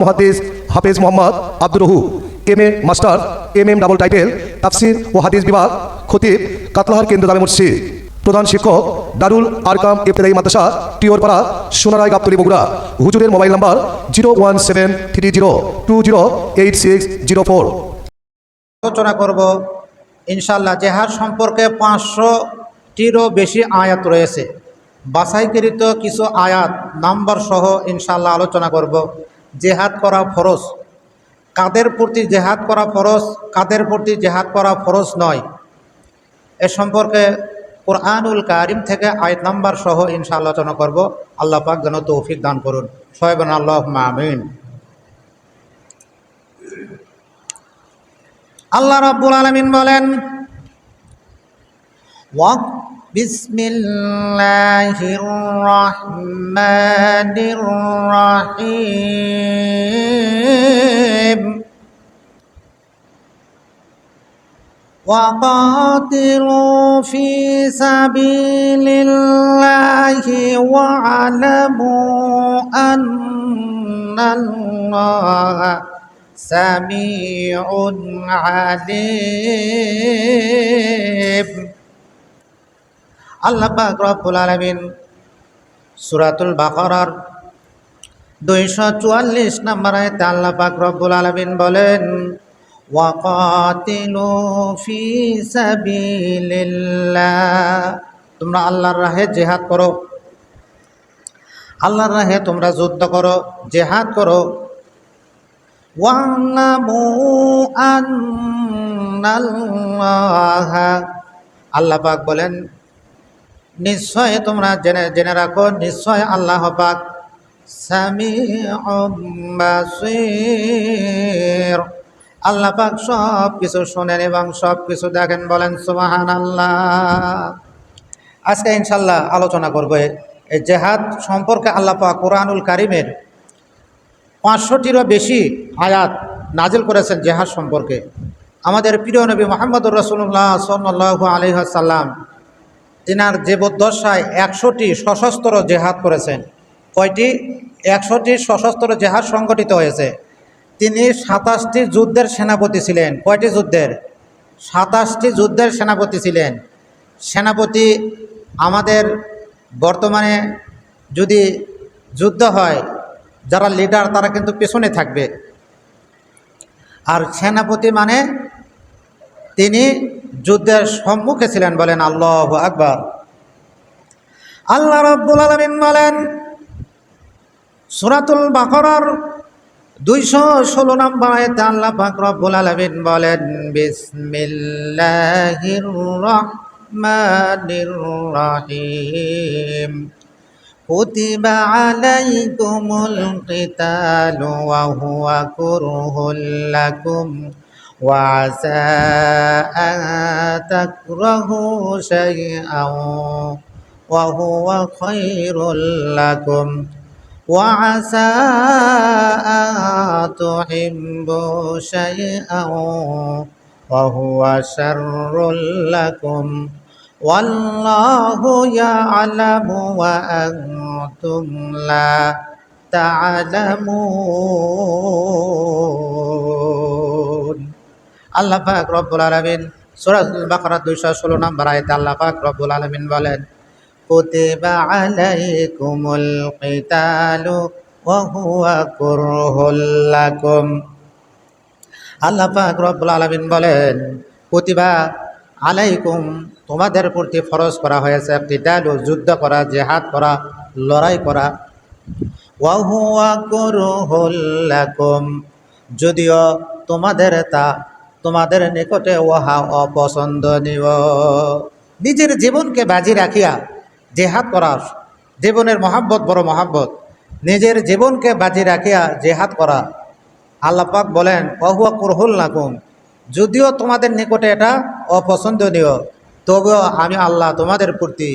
মহাদিস হাফেজ Mohammad Abdur রহু M A master M M double title তাফসির ও হাদিস বিভাগ, খতিব, কাতলাহার কেন্দ্র দামে মসজিদ। প্রধান শিক্ষক দারুল আরকাম ইফতেদাই মাদ্রাসা টিওরপাড়া সোনারায় গাবতলি বগুড়া। হুজুরের mobile number zero one seven three zero two zero eight six zero four. আলোচনা করব ইনশাল্লাহ জেহাদ সম্পর্কে পাঁচশোটিরও বেশি আয়াত রয়েছে। বাছাইকৃত কিছু আয়াত নাম্বার সহ ইনশাল্লাহ আলোচনা করব। জেহাদ করা ফরজ। কাদের প্রতি জেহাদ করা ফরজ, কাদের প্রতি জেহাদ করা ফরজ নয়। এ সম্পর্কে কোরআনুল কারিম থেকে আয়াত নাম্বার সহ ইনশা আলোচনা করব। আল্লাহ পাক যেন তৌফিক দান করুন। সোহেবান আল্লাহ মামিন আল্লাহ রাব্বুল আলামিন বলেন ওয়াক بسم الله الرحمن الرحيم. وقاتلوا في سبيل الله واعلموا أن الله سميع عليم. আল্লাহ পাক রব্বুল আলামিন সূরাতুল বাকারার দুইশো চুয়াল্লিশ নম্বর আয়তে আল্লাহ পাক রব্বুল আলামিন বলেন, ওয়াকাতিলু ফি সাবিলিল্লাহ। তোমরা আল্লাহর রাহে জেহাদ করো। আল্লাহর রাহে তোমরা যুদ্ধ করো, জেহাদ করো। আল্লাহ পাক বলেন নিশ্চয় তোমরা জেনে জেনে রাখো, নিশ্চয় আল্লাহ পাক বাসীর। আল্লাহ পাক সব কিছু শোনেন এবং সব কিছু দেখেন বলেন সুবাহান আল্লাহ আজকে ইনশাল্লাহ আলোচনা করব এই জেহাদ সম্পর্কে আল্লাহ পাক কোরআনুল কারিমের পাঁচশোটিরও বেশি আয়াত নাজিল করেছেন জেহাদ সম্পর্কে। আমাদের প্রিয় নবী মোহাম্মদুর রসুল্লাহ সাল্লাহ আলহাসাল্লাম তিনার জীবদ্দশায় একশোটি সশস্ত্র জেহাদ করেছেন, কয়টি? একশোটি সশস্ত্র জেহাদ সংগঠিত হয়েছে। তিনি সাতাশটি যুদ্ধের সেনাপতি ছিলেন। কয়টি যুদ্ধের? সাতাশটি যুদ্ধের সেনাপতি ছিলেন। সেনাপতি আমাদের বর্তমানে যদি যুদ্ধ হয়, যারা লিডার তারা কিন্তু পেছনে থাকবে। আর সেনাপতি মানে তিনি যুদ্ধের সম্মুখে ছিলেন বলেন আল্লাহ আকবর আল্লাহ রব্বুল আলমিন বলেন সুরাতুল বাকরার দুইশো ষোলো নম্বর আয়তে আল্লাহ পাক রব্বুল আলমিন বলেন বিসমিল্লাহির রহমানির রহিম كتب عليكم القتال وهو كره لكم وعسى أن تكرهوا شيئا وهو خير لكم وعسى أن تحبوا شيئا وهو شر لكم والله يعلم وأنتم لا تعلمون আল্লাহ পাক রব্বুল আলামিন সূরা বাকারা 216 নম্বর আয়াতে আল্লাহ পাক রব্বুল আলামিন বলেন আল্লাহ পাক রব্বুল আলামিন বলেন, কুতিবা আলাইকুম, তোমাদের প্রতি ফরজ করা হয়েছে কিতালু যুদ্ধ করা, জেহাদ করা, লড়াই করা। ওয়া হুয়া কুরহুল লাকুম, যদিও তোমাদের তা তোমাদের নিকটে উহা অপছন্দনীয়। নিজের জীবনকে বাজি রাখিয়া জেহাদ করা, জীবনের মহাব্বত বড় মহাব্বত। নিজের জীবনকে বাজি রাখিয়া জেহাদ করা। আল্লাপাক বলেন অহুয়া কুরহুল নাকুম। যদিও তোমাদের নিকটে এটা অপছন্দনীয়, তবুও আমি আল্লাহ তোমাদের প্রতি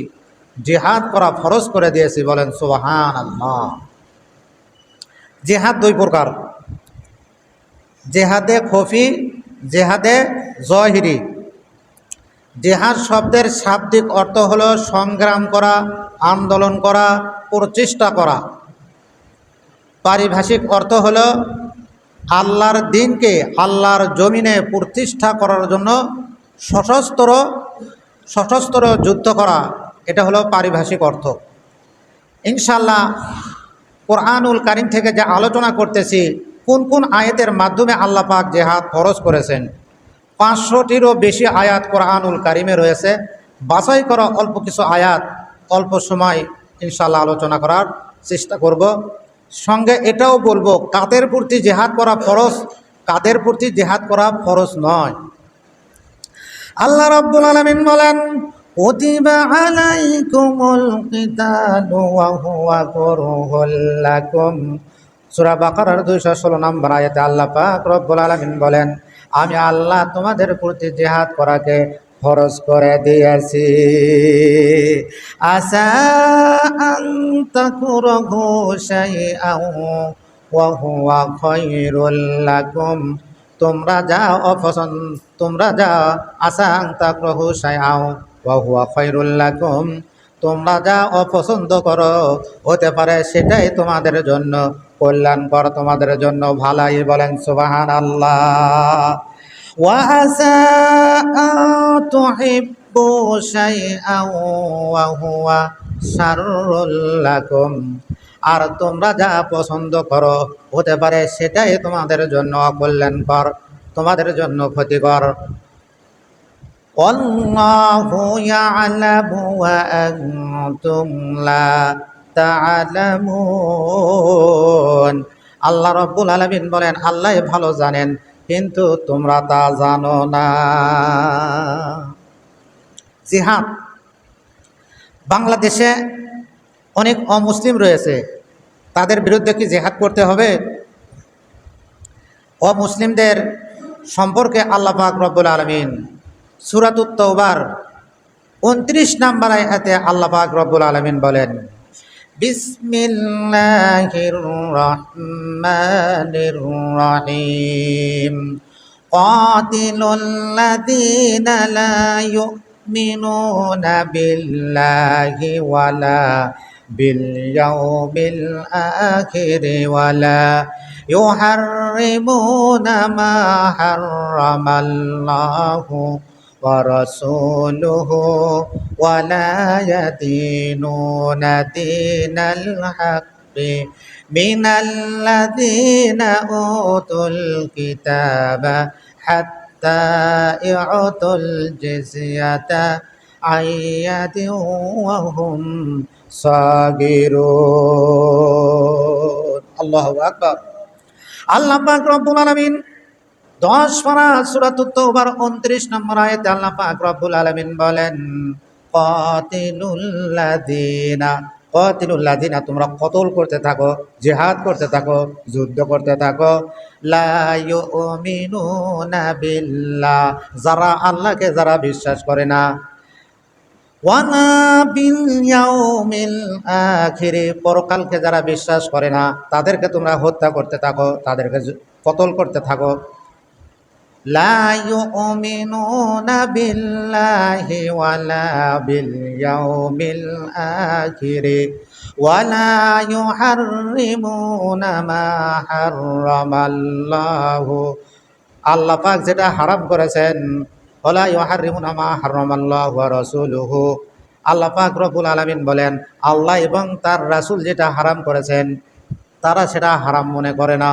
জেহাদ করা ফরজ করে দিয়েছি। বলেন সোহান আল্লাহ জেহাদ দুই প্রকার। জেহাদে খফি জেহাদে জহিরি জেহাদ শব্দের শাব্দিক অর্থ হল সংগ্রাম করা, আন্দোলন করা প্রচেষ্টা করা। পারিভাষিক অর্থ হলো আল্লাহর দিনকে আল্লাহর জমিনে প্রতিষ্ঠা করার জন্য সশস্ত্র সশস্ত্র যুদ্ধ করা, এটা হলো পারিভাষিক অর্থ। ইনশাল্লাহ কোরআনুল কারিম থেকে যে আলোচনা করতেছি কোন কোন আয়াতের মাধ্যমে আল্লাহ পাক জেহাদ ফরজ করেছেন? পাঁচশোটিরও বেশি আয়াত কোরআনুল কারিমে রয়েছে। বাছাই করা অল্প কিছু আয়াত অল্প সময় ইনশাল্লাহ আলোচনা করার চেষ্টা করব। সঙ্গে এটাও বলব, কাদের প্রতি জেহাদ করা ফরজ, কাদের প্রতি জেহাদ করা ফরজ নয়। আল্লাহ রাব্বুল আলামিন বলেন কুরহুল সূরা বাকারার 216 নম্বর আয়াতে আল্লাহ পাক রব্বুল আলামিন বলেন, আমি আল্লাহ তোমাদের প্রতি জিহাদ করাকে খরচ করে দিয়েছি। আশা লাকুম। তোমরা যা অপছন্দ, তোমরা যা আসাং তাকরহু সায়াও ওয়া হুয়া খায়রুল লাকুম, তোমরা যা অপছন্দ করো, হতে পারে সেটাই তোমাদের জন্য কল্যাণকর তোমাদের জন্য ভালাই বলেন সুবাহান আল্লাহ ওয়া আসা তুহিব্বু শাইআন ওয়া হুয়া শাররুল লাকুম আর তোমরা যা পছন্দ করো হতে পারে সেটাই তোমাদের জন্য অকল্যাণকর তোমাদের জন্য ক্ষতিকর والله يعلم وأنتم لا তালামুন আল্লাহ রব্বুল আলমিন বলেন, আল্লাহ ভালো জানেন, কিন্তু তোমরা তা জানো না। জিহাদ। বাংলাদেশে অনেক অমুসলিম রয়েছে। তাদের বিরুদ্ধে কি জেহাদ করতে হবে? অমুসলিমদের সম্পর্কে আল্লাহ পাক রব্বুল আলমিন সুরাতুত্তবার উনত্রিশ নাম্বার আয়াতে আল্লাহ পাক রব্বুল আলমিন বলেন بسم الله الرحمن الرحيم. قاتل الذين لا يؤمنون بالله ولا باليوم الآخر ولا يحرمون ما حرم الله ورسوله ولا يدينون دين الحق من الذين أوتوا الكتاب حتى يعطوا الجزية عن يد وهم صاغرون الله أكبر আল্লাহ পাক রব্বুল আলামিন দশ পারা সূরাতুত তওবার 29 নম্বর আয়াতে আল্লাহ পাক রব্বুল আলামিন বলেন, কাতিলুল্লাযিনা কাতিলুল্লাযিনা, তোমরা কতল করতে থাকো, জেহাদ করতে থাকো, যুদ্ধ করতে থাকো, লা ইউমিনুনা বিল্লাহ। যারা আল্লাহকে যারা বিশ্বাস করে না। পরকালকে যারা বিশ্বাস করে না, তাদেরকে তোমরা হত্যা করতে থাকো, তাদেরকে কতল করতে থাকো। লা ইউমিনুনা বিল্লাহি ওয়ালা বিল ইয়াউমিল আখিরে ওয়ালা ইউহাররিমুনা মা হাররামাল্লাহু আল্লাহ পাক যেটা হারাম করেছেন, ওলা ইউহাররিমুনা মা হাররামাল্লাহু ওয়া রাসূলুহু। আল্লাহ পাক রব্বুল আলামিন বলেন, আল্লাহ এবং তার রাসূল যেটা হারাম করেছেন, তারা সেটা হারাম মনে করে না।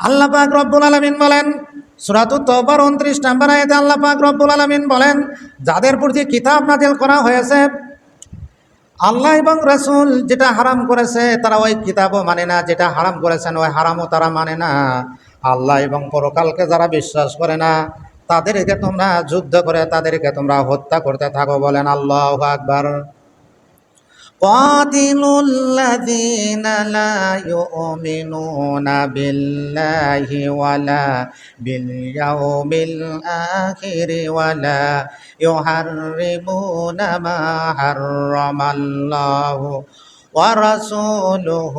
আল্লাহ পাক রব্বুল আলামিন বলেন, সূরাতুত তওবার 29 নম্বর আয়াতে আল্লাহ পাক রব্বুল আলামিন বলেন, যাদের প্রতি কিতাব নাজিল করা হয়েছে, আল্লাহ এবং রাসূল যেটা হারাম করেছে, তারা ওই কিতাবও মানে না, যেটা হারাম করেছেন ওই হারামও তারা মানে না। আল্লাহ এবং পরকালকে যারা বিশ্বাস করে না, তাদেরকে তোমরা যুদ্ধ করে, তাদেরকে তোমরা হত্যা করতে থাকো বলেন আল্লাহ আকবার। قاتلوا الذين لا يؤمنون بالله ولا باليوم الآخر ولا يحرمون ما حرم الله ورسوله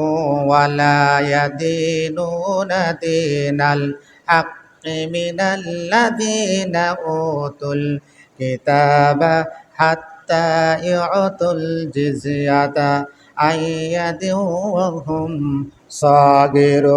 ولا يدينون دين الحق من الذين أوتوا الكتاب حتى হাত্তা ইউতুল জিজিয়াতা আইয়াদিহুম সাগিরুন।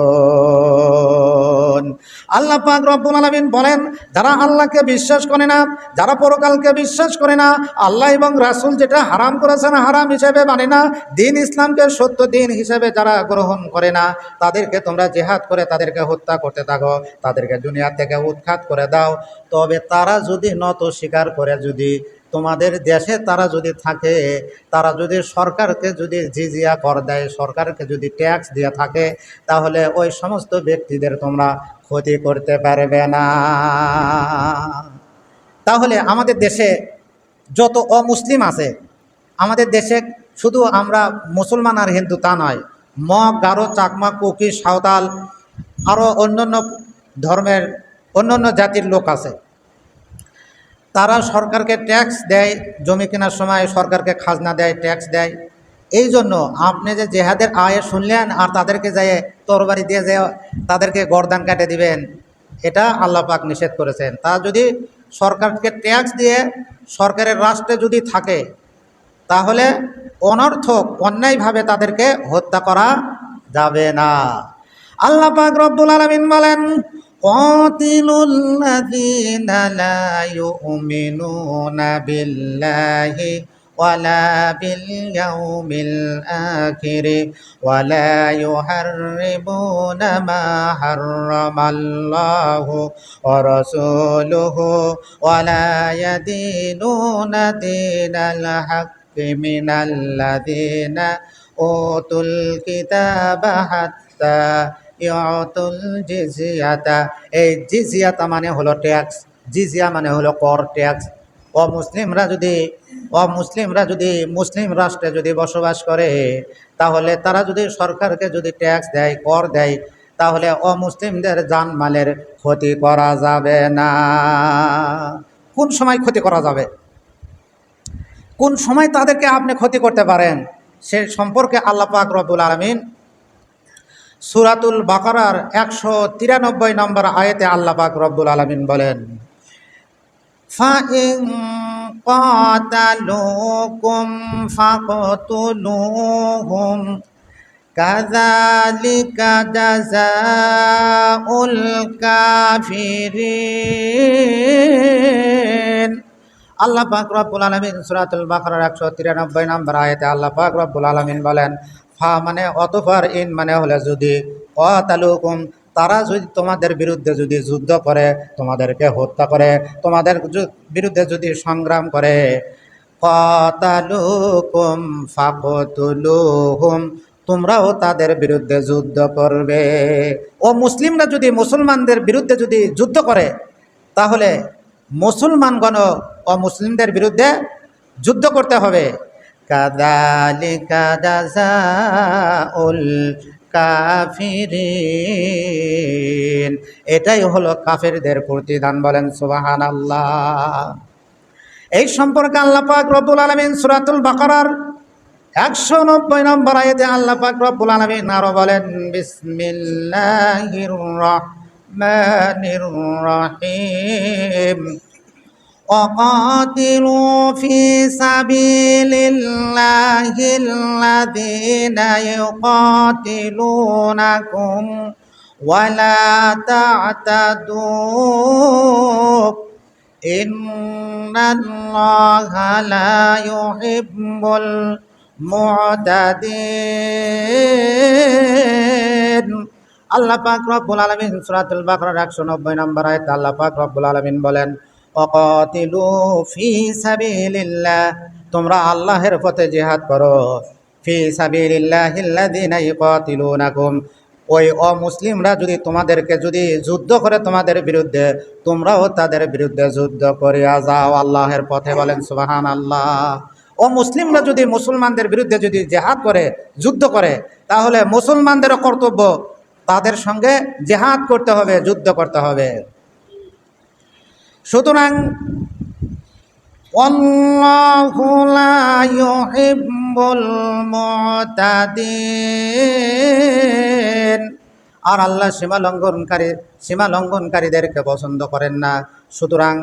আল্লাহ পাক রব্বুল আলামিন বলেন, যারা আল্লাহকে বিশ্বাস করে না, যারা পরকালকে বিশ্বাস করে না, আল্লাহ এবং রাসূল যেটা হারাম করেছেন হারাম হিসেবে মানে না, দিন ইসলামকে সত্য দিন হিসেবে যারা গ্রহণ করে না, তাদেরকে তোমরা জেহাদ করে তাদেরকে হত্যা করতে থাকো, তাদেরকে দুনিয়া থেকে উৎখাত করে দাও। তবে তারা যদি নত স্বীকার করে, যদি তোমাদের দেশে তারা যদি থাকে, তারা যদি সরকারকে যদি জিজিয়া কর দেয়, সরকারকে যদি ট্যাক্স দিয়ে থাকে, তাহলে ওই সমস্ত ব্যক্তিদের তোমরা ক্ষতি করতে পারবে না। তাহলে আমাদের দেশে যত অমুসলিম আছে, আমাদের দেশে শুধু আমরা মুসলমান আর হিন্দু তা নয়, মগ, গারো, চাকমা, কুকি, সাঁওতাল আরও অন্যান্য ধর্মের অন্যান্য জাতির লোক আছে। তারা সরকারকে ট্যাক্স দেয়, জমি কেনার সময় সরকারকে খাজনা দেয় ট্যাক্স দেয়। এই জন্য আপনি যে জেহাদের আয়ে শুনলেন আর তাদেরকে যেয়ে তরবারি দিয়ে যে তাদেরকে গরদান কাটে দিবেন, এটা আল্লাহ পাক নিষেধ করেছেন। তা যদি সরকারকে ট্যাক্স দিয়ে সরকারের রাষ্ট্রে যদি থাকে, তাহলে অনর্থক, অন্যায়ভাবে তাদেরকে হত্যা করা যাবে না। আল্লাহ পাক রব্বুল আলামিন বলেন قاتلوا الذين لا يؤمنون بالله ولا باليوم الآخر ولا يحرمون ما حرم الله ورسوله ولا يدينون دين الحق من الذين أوتوا الكتاب حتى ইয়াতুল জিজিয়াতা। এই জিজিয়াতা মানে হলো ট্যাক্স জিজিয়া মানে হলো কর ট্যাক্স অমুসলিমরা যদি অমুসলিমরা যদি মুসলিম রাষ্ট্রে যদি বসবাস করে, তাহলে তারা যদি সরকারকে যদি ট্যাক্স দেয়, কর দেয়, তাহলে অমুসলিমদের জানমালের ক্ষতি করা যাবে না। কোন সময় ক্ষতি করা যাবে? কোন সময় তাদেরকে আপনি ক্ষতি করতে পারেন? সে সম্পর্কে আল্লাহ পাক রব্বুল আলমিন সুরাতুল বাকারার একশো তিরানব্বই নম্বর আয়েতে আল্লাহ পাক রব্বুল আলমিন বলেন فَإِن قَاتَلُوكُمْ فَاقْتُلُوهُمْ كَذَلِكَ جَزَاءُ الْكَافِرِينَ আল্লাহ পাক রব্বুল আলমিন সুরাতুল বাকারার একশো তিরানব্বই নম্বর আয়তে আল্লাহ পাক রব্বুল আলমিন বলেন ফা মানে অতফার ইন মানে হলে যদি অতালুকুম তারা যদি তোমাদের বিরুদ্ধে যদি যুদ্ধ করে, তোমাদেরকে হত্যা করে, তোমাদের বিরুদ্ধে যদি সংগ্রাম করে, কতালুকুম ফাকতুলুহুম, তোমরাও তাদের বিরুদ্ধে যুদ্ধ করবে। ও মুসলিমরা যদি মুসলমানদের বিরুদ্ধে যদি যুদ্ধ করে, তাহলে মুসলমানগণ ও মুসলিমদের বিরুদ্ধে যুদ্ধ করতে হবে। কাদালিকা জাযাউল কাফিরিন এটাই হলো কাফেরদের প্রতিদান বলেন সুবাহান আল্লাহ এই সম্পর্কে আল্লাহ পাক রব্বুল আলমিন সুরাতুল বাকারার একশো নব্বই নম্বর আয়তে আল্লাহ পাক রব্বুল আলমিন আরও বলেন, বিসমিল্লাহির রহমানির রহিম। وقاتلوا في سبيل الله الذين يقاتلونكم ولا تعتدوا إن الله لا يحب المعتدين আল্লাহ পাক রব্বুল আলমিন সুরাতুল বাকরার একশো নব্বই নম্বর আয়তে আল্লাহ পাক রব্বুল আলমিন বলেন অকাতিলু ফি সাবিলিল্লাহ, তোমরা আল্লাহর পথে জিহাদ করো। ফি সাবিলিল্লাহিল্লাযিনা ইকাতিলুনাকুম, ওই অমুসলিমরা যদি তোমাদেরকে যদি যুদ্ধ করে তোমাদের বিরুদ্ধে, তোমরাও তাদের বিরুদ্ধে যুদ্ধ করিয়া যাও আল্লাহের পথে বলেন সুবাহান আল্লাহ ও মুসলিমরা যদি মুসলমানদের বিরুদ্ধে যদি জেহাদ করে, যুদ্ধ করে, তাহলে মুসলমানদেরও কর্তব্য তাদের সঙ্গে জেহাদ করতে হবে, যুদ্ধ করতে হবে। সুতরাং আর আল্লাহ সীমা লঙ্ঘনকারী, সীমা লঙ্ঘনকারীদেরকে পছন্দ করেন না। সুতরাং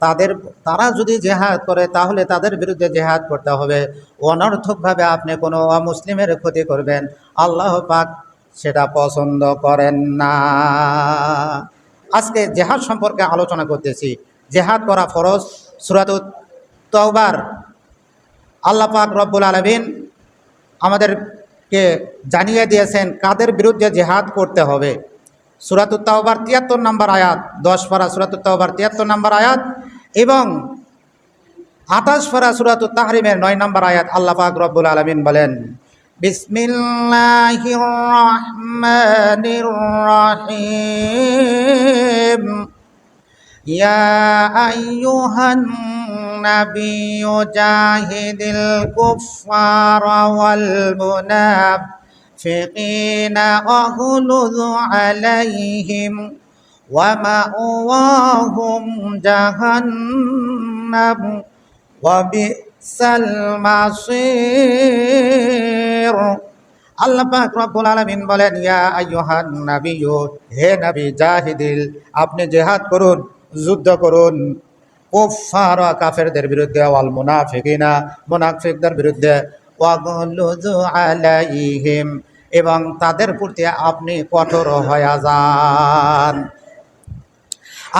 তাদের, তারা যদি জেহাদ করে, তাহলে তাদের বিরুদ্ধে জেহাদ করতে হবে। অনর্থকভাবে আপনি কোনো অমুসলিমের ক্ষতি করবেন। আল্লাহ পাক সেটা পছন্দ করেন না। আজকে জেহাদ সম্পর্কে আলোচনা করতেছি। জেহাদ করা ফরজ সুরাত তওবার। আল্লাহ পাক রব্বুল আলমিন আমাদেরকে জানিয়ে দিয়েছেন কাদের বিরুদ্ধে জেহাদ করতে হবে। সুরাতুত তাওবার তিয়াত্তর নম্বর আয়াত, দশ পারা সুরাতুত তাওবার তিয়াত্তর নম্বর আয়াত এবং আঠাশ পারা সুরাতুত তাহরিমের নয় নম্বর আয়াত আল্লাহ পাক রব্বুল আলমিন বলেন রহিম। يا أيها النبي جاهد الكفار والمنافقين واغلظ عليهم ومأواهم جهنم وبئس المصير আল্লাহ পাক রব্বুল আলামিন বলেন ইয়া আইয়ুহান নাবিয়্যু হে নবী জাহিদিল আপনি জিহাদ করুন যুদ্ধ করুন। কুফার কাফেরদের বিরুদ্ধে, ওয়াল মুনাফিকিনা, মুনাফিকদের বিরুদ্ধে আলাইহিম, এবং তাদের প্রতি আপনি কঠোর হয়ে যান।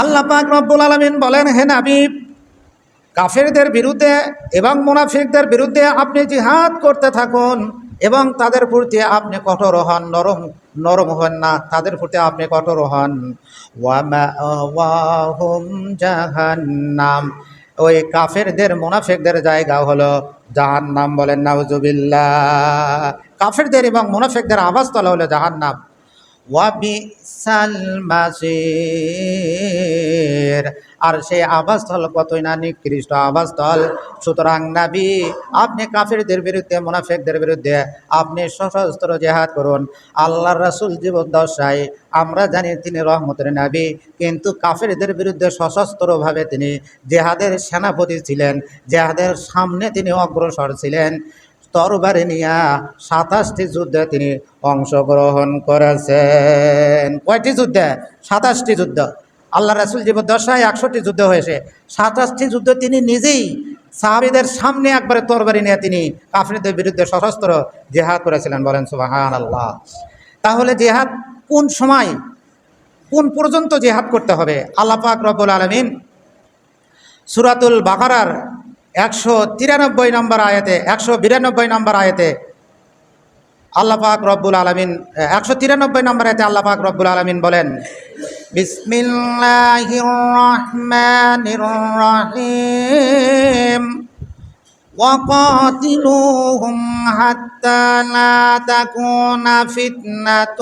আল্লাহ রব্বুল আলামিন বলেন, হে নবী, কাফেরদের বিরুদ্ধে এবং মুনাফিকদের বিরুদ্ধে আপনি জিহাদ করতে থাকুন। এবং তাদের প্রতি আপনি কঠোর হন, নরম নরম হন না, তাদের প্রতি আপনি কঠোর হন। নাম জাহান্নাম। ওই কাফেরদের, মুনাফেকদের জায়গা হলো জাহান্নাম বলেন নাউজুবিল্লা কাফেরদের এবং মুনাফেকদের আবাসতলা হলো জাহান্নাম। ওয়াবিসাল মাসির আর সেই আবাসস্থল কতই না নিকৃষ্ট আবাসস্থল। সুতরাং নাবি, আপনি কাফেরদের বিরুদ্ধে, মুনাফেকদের বিরুদ্ধে আপনি সশস্ত্র জেহাদ করুন। আল্লাহ রাসুল জীবন দশায় আমরা জানি তিনি রহমতের নাবি, কিন্তু কাফেরদের বিরুদ্ধে সশস্ত্রভাবে তিনি জেহাদের সেনাপতি ছিলেন। জেহাদের সামনে তিনি অগ্রসর ছিলেন। তরবারি নিয়া সাতাশটি যুদ্ধে তিনি অংশগ্রহণ করেছেন। কয়টি যুদ্ধে? সাতাশটি যুদ্ধ। আল্লাহ রাসুল জীবন দশায় একশোটি যুদ্ধ হয়েছে। সাতাশটি যুদ্ধ তিনি নিজেই সাহাবিদের সামনে একবারে তরবারি নিয়ে তিনি কাফরিদের বিরুদ্ধে সশস্ত্র জেহাদ করেছিলেন বলেন সুবাহান আল্লাহ তাহলে জেহাদ কোন সময়, কোন পর্যন্ত জেহাদ করতে হবে? আল্লাহ রবুল আলমিন সুরাতুল বাকারার একশো তিরানব্বই নম্বর আয়াতে একশো বিরানব্বই নম্বর আয়াতে আল্লাহ পাক রব্বুল আলমিন একশো তিরানব্বই নম্বর আয়াতে আল্লাহ পাক রব্বুল আলমিন বলেন বিসমিল্লাহির রহমানির রহিম وقاتلوهم حتى لا تكون فتنة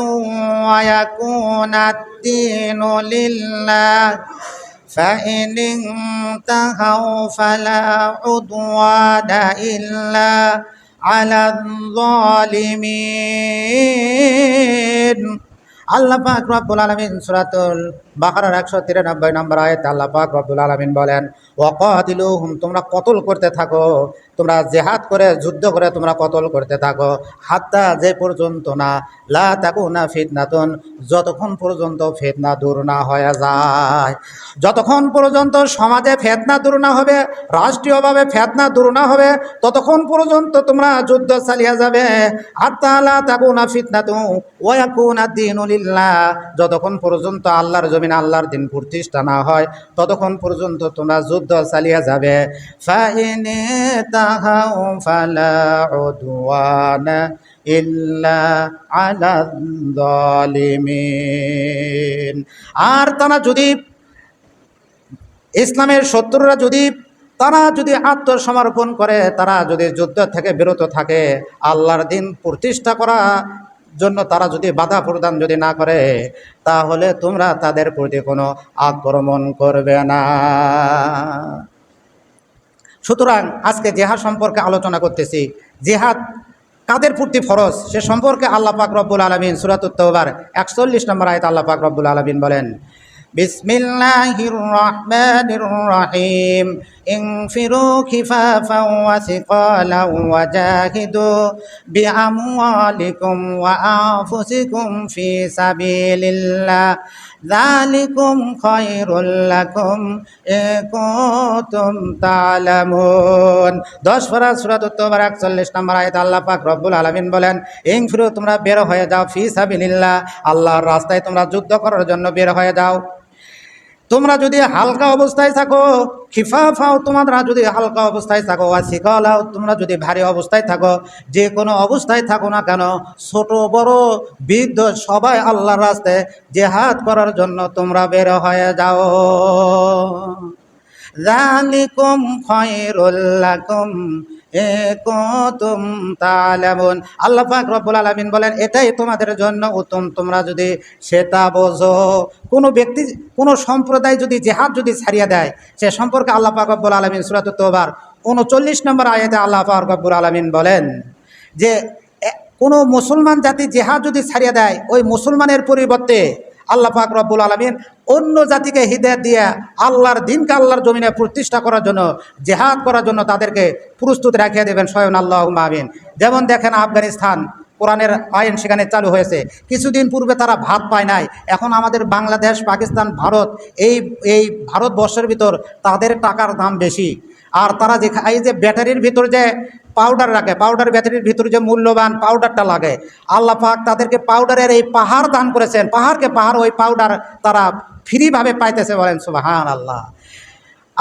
ويكون الدين لله فإن انتهوا فلا عدوان إلا على الظالمين. আল্লাহ পাক রব্বুল আলমিন সুরাতুল বাকারার একশো তিরানব্বই নম্বর আয়তে আল্লাহ পাক রব্বুল আলমিন বলেন, ওয়াকাতিলুহুম, তোমরা কতল করতে থাকো, তোমরা জেহাদ করে, যুদ্ধ করে তোমরা কতল করতে থাকো, হাত্তা যে পর্যন্ত না, লা তাকু না ফিতনাতুন, যতক্ষণ পর্যন্ত ফেতনা দূর না হয়ে যায়। যতক্ষণ পর্যন্ত সমাজে ফেতনা দূর না হবে, রাষ্ট্রীয়ভাবে ফেতনা দূর না হবে, ততক্ষণ পর্যন্ত তোমরা যুদ্ধ চালিয়ে যাবে। হাত্তা লা তাকু না ফিতনাতু ওয়াকুনা দিনুলিল্লাহ যতক্ষণ পর্যন্ত আল্লাহর জমিন আল্লাহর দিন প্রতিষ্ঠা না হয়, ততক্ষণ পর্যন্ত তোমরা যুদ্ধ চালিয়ে যাবে। ইল্লা আর তারা যদি ইসলামের শত্রুরা যদি, তারা যদি আত্মসমর্পণ করে, তারা যদি যুদ্ধ থেকে বিরত থাকে, আল্লাহর দিন প্রতিষ্ঠা করা জন্য তারা যদি বাধা প্রদান যদি না করে, তাহলে তোমরা তাদের প্রতি কোনো আক্রমণ করবে না। সুতরাং আজকে জেহাদ সম্পর্কে আলোচনা করতেছি। জেহাদ কাদের প্রতি ফরজ? সে সম্পর্কে আল্লাহ পাক রব্বুল আলমিন সুরাতুত্তবার একচল্লিশ নম্বর আয়ত আল্লাহ পাক রব্বুল আলমিন বলেন بسم الله الرحمن الرحيم انفروا خفافا وثقالا وجاهدوا بأموالكم وأنفسكم في سبيل الله ذلكم خير لكم إن كنتم تعلمون দশ ফরা সুরাত উত্তবার একচল্লিশ নম্বর আয়ত আল্লাহ পাক রব্বুল আলমিন বলেন ইং ফিরু তোমরা বের হয়ে যাও ফি সাবিলিল্লাহ আল্লাহর রাস্তায় তোমরা যুদ্ধ করার জন্য বের হয়ে যাও তোমরা যদি হালকা অবস্থায় থাকো খিফাফাও তোমরা যদি হালকা অবস্থায় থাকো আর শিকালাও তোমরা যদি ভারী অবস্থায় থাকো, যে কোনো অবস্থায় থাকো না কেন, ছোট, বড়, বৃদ্ধ, সবাই আল্লাহর রাস্তায় জেহাদ করার জন্য তোমরা বের হয়ে যাও। জালিকুম খয়রুল এ তালামুন। আল্লাহ পাক রব্বুল আলামিন বলেন, এটাই তোমাদের জন্য উত্তম। তোমরা যদি সেটা বোঝো, কোনো ব্যক্তি, কোনো সম্প্রদায় যদি জেহাদ যদি ছাড়িয়ে দেয়, সে সম্পর্কে আল্লাহ পাক রব্বুল আলামিন সূরাতুত তওবার উনচল্লিশ নম্বর আয়াতে আল্লাহ পাক রব্বুল আলামিন বলেন যে কোনো মুসলমান জাতি জেহাদ যদি ছাড়িয়ে দেয়, ওই মুসলমানের পরিবর্তে আল্লাহ পাক রব্বুল আলমিন অন্য জাতিকে হৃদয় দিয়ে আল্লাহর দিনকে আল্লাহর জমিনে প্রতিষ্ঠা করার জন্য, জেহাদ করার জন্য তাদেরকে প্রস্তুত রাখিয়ে দেবেন, স্বয়ং আল্লাহ মাহবিন যেমন দেখেন আফগানিস্তান, কোরআনের আইন সেখানে চালু হয়েছে। কিছুদিন পূর্বে তারা ভাত পায় নাই। এখন আমাদের বাংলাদেশ, পাকিস্তান, ভারত, এই এই ভারতবর্ষের ভিতর তাদের টাকার দাম বেশি। আর তারা যে এই যে ব্যাটারির ভিতর যে পাউডার রাখে। পাউডার ব্যাটারির ভিতরে যে মূল্যবান পাউডারটা লাগে, আল্লাহ পাক তাদেরকে পাউডারের এই পাহাড় দান করেছেন। পাহাড়কে পাহাড়, ওই পাউডার তারা ফ্রিভাবে পাইতেছে বলেন সুবাহান আল্লাহ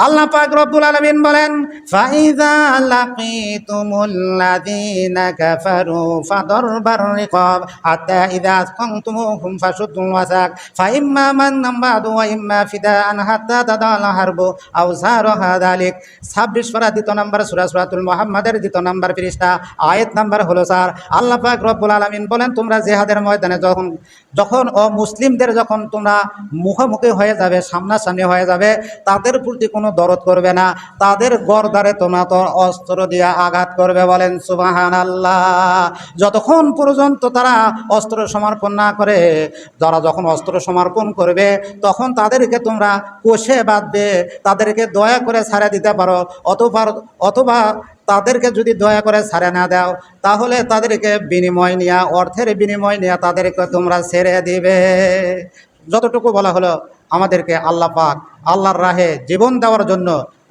আল্লাহ পাক রব্বুল আলামিন বলেন ফাইযা লাকিতুমুল্লাযীনা কাফারু ফাদরবার রিকাব, হাত্তা ইযা আসকানতুমুহুম ফাশুদ্দুল ওয়াসাক ফাইম্মা মান্নাম বাদু ওয়া ইম্মা ফিদাআন হাত্তা তাদাল হারবু আও সারাহা যালিক 26 পারা দ্বিতীয় নাম্বার সূরা সূরাতুল মুহাম্মাদের দ্বিতীয় নাম্বার পৃষ্ঠা, আয়াত নাম্বার হলো, স্যার, আল্লাহ পাক রব্বুল আলামিন বলেন, তোমরা জিহাদের ময়দানে যখন যখন ও মুসলিমদের যখন তোমরা মুখোমুখি হয়ে যাবে, সামনাসামনি হয়ে যাবে, তাদের প্রতি কোনো দরদ করবে না। তাদের গরদারে তোমরা তো অস্ত্র দিয়ে আঘাত করবে বলেন সুবাহান আল্লাহ যতক্ষণ পর্যন্ত তারা অস্ত্র সমর্পণ না করে, যারা যখন অস্ত্র সমর্পণ করবে, তখন তাদেরকে তোমরা কোষে বাঁধবে, তাদেরকে দয়া করে ছাড়া দিতে পারো। অথবা অথবা তাদেরকে যদি দয়া করে ছাড়ে না দাও, তাহলে তাদেরকে বিনিময় নেওয়া অর্থের বিনিময় নেওয়া তাদেরকে তোমরা ছেড়ে দিবে। যতটুকু বলা হলো আমাদেরকে আল্লাহ পাক আল্লাহর রাহে জীবন দেওয়ার জন্য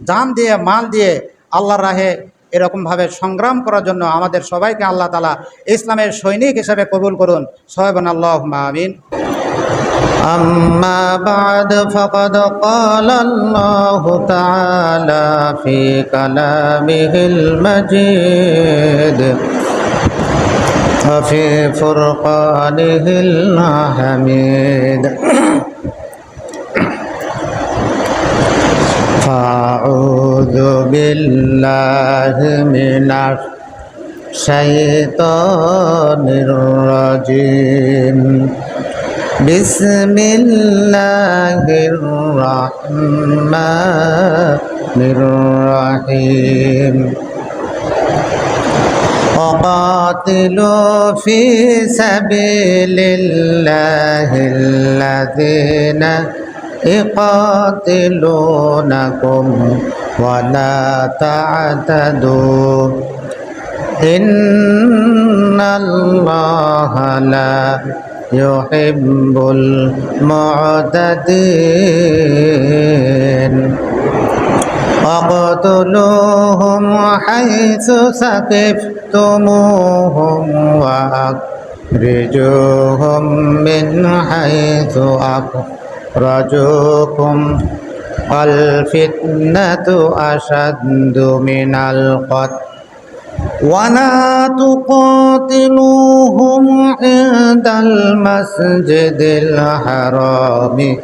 জান দিয়ে মাল দিয়ে আল্লাহর রাহে এরকমভাবে সংগ্রাম করার জন্য আমাদের সবাইকে আল্লাহ তালা ইসলামের সৈনিক হিসেবে কবুল করুন সোহেবন আল্লাহ আমিন أما بعد فقد قال الله تعالى في كلامه المجيد وفي فرقانه الحميد فأعوذ بالله من الشيطان الرجيم بسم الله الرحمن الرحيم وقاتلوا في سبيل الله الذين يقاتلونكم ولا تعتدوا. إن الله لا يحب المعتدين. واقتلوهم حيث ثقفتموهم وأخرجوهم من حيث أخرجوكم والفتنة أشد من القتل ولا تقاتلوهم عند المسجد الحرام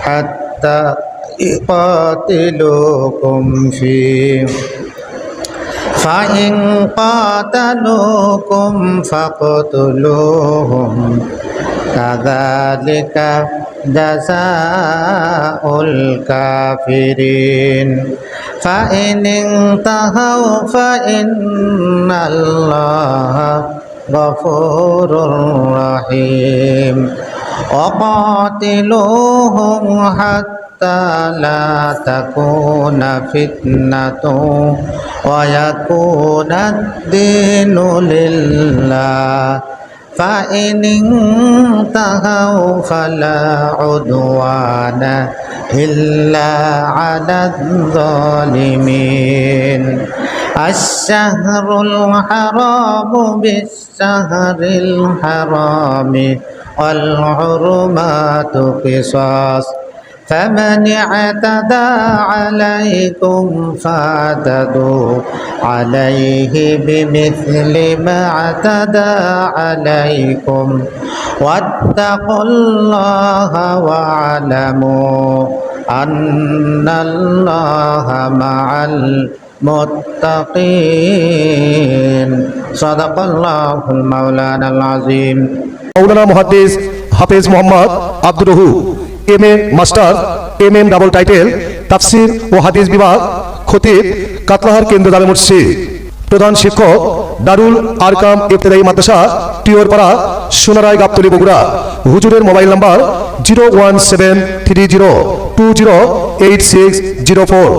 حتى يقاتلوكم فيه فإن قاتلوكم فاقتلوهم كذلك جزاء الكافرين فإن انتهوا فإن الله غفور رحيم وقاتلوهم حتى لا تكون فتنة ويكون الدين لله فإن انتهوا فلا عدوان إلا على الظالمين الشهر الحرام بالشهر الحرام والحرمات قصاص فمن اعتدى عليكم فاعتدوا عليه بمثل ما اعتدى عليكم واتقوا الله واعلموا أن الله مع المتقين صدق الله المولانا العظيم مولانا محدث حافظ محمد عبد الرؤوف M A master M M double title তাফসির ও হাদিস বিভাগ, খতিব, কাতলাহার কেন্দ্র দামে মসজিদ। প্রধান শিক্ষক, দারুল আরকাম ইফতেদায়ী মাদ্রাসা টিওরপাড়া সোনারায় গাবতলি বগুড়া। হুজুরের mobile number, zero one seven three zero two zero eight six zero four.